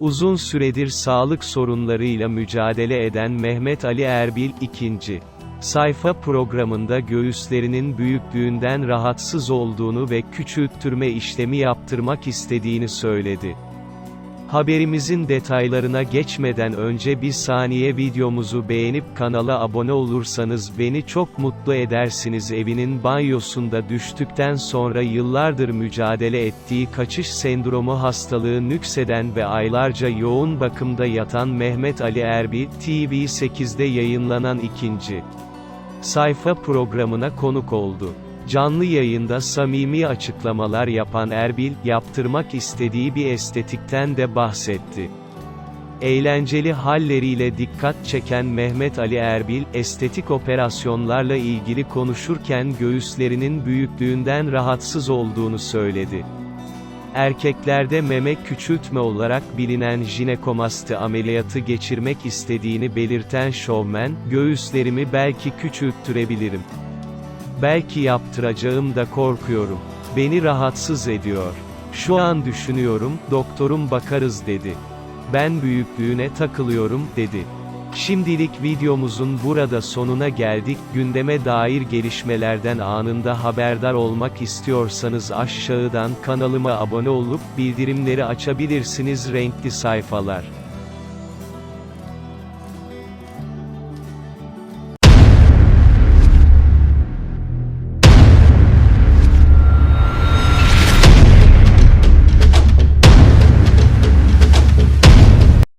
Uzun süredir sağlık sorunlarıyla mücadele eden Mehmet Ali Erbil, ikinci sayfa programında göğüslerinin büyüklüğünden rahatsız olduğunu ve küçülttürme işlemi yaptırmak istediğini söyledi. Haberimizin detaylarına geçmeden önce bir saniye videomuzu beğenip kanala abone olursanız beni çok mutlu edersiniz. Evinin banyosunda düştükten sonra yıllardır mücadele ettiği kaçış sendromu hastalığı nükseden ve aylarca yoğun bakımda yatan Mehmet Ali Erbil, TV8'de yayınlanan ikinci sayfa programına konuk oldu. Canlı yayında samimi açıklamalar yapan Erbil, yaptırmak istediği bir estetikten de bahsetti. Eğlenceli halleriyle dikkat çeken Mehmet Ali Erbil, estetik operasyonlarla ilgili konuşurken göğüslerinin büyüklüğünden rahatsız olduğunu söyledi. Erkeklerde meme küçültme olarak bilinen jinekomasti ameliyatı geçirmek istediğini belirten şovmen, göğüslerimi belki küçülttürebilirim. Belki yaptıracağım da korkuyorum. Beni rahatsız ediyor. Şu an düşünüyorum, doktorum bakarız dedi. Ben büyüklüğüne takılıyorum, dedi. Şimdilik videomuzun burada sonuna geldik. Gündeme dair gelişmelerden anında haberdar olmak istiyorsanız aşağıdan kanalıma abone olup bildirimleri açabilirsiniz renkli sayfalar.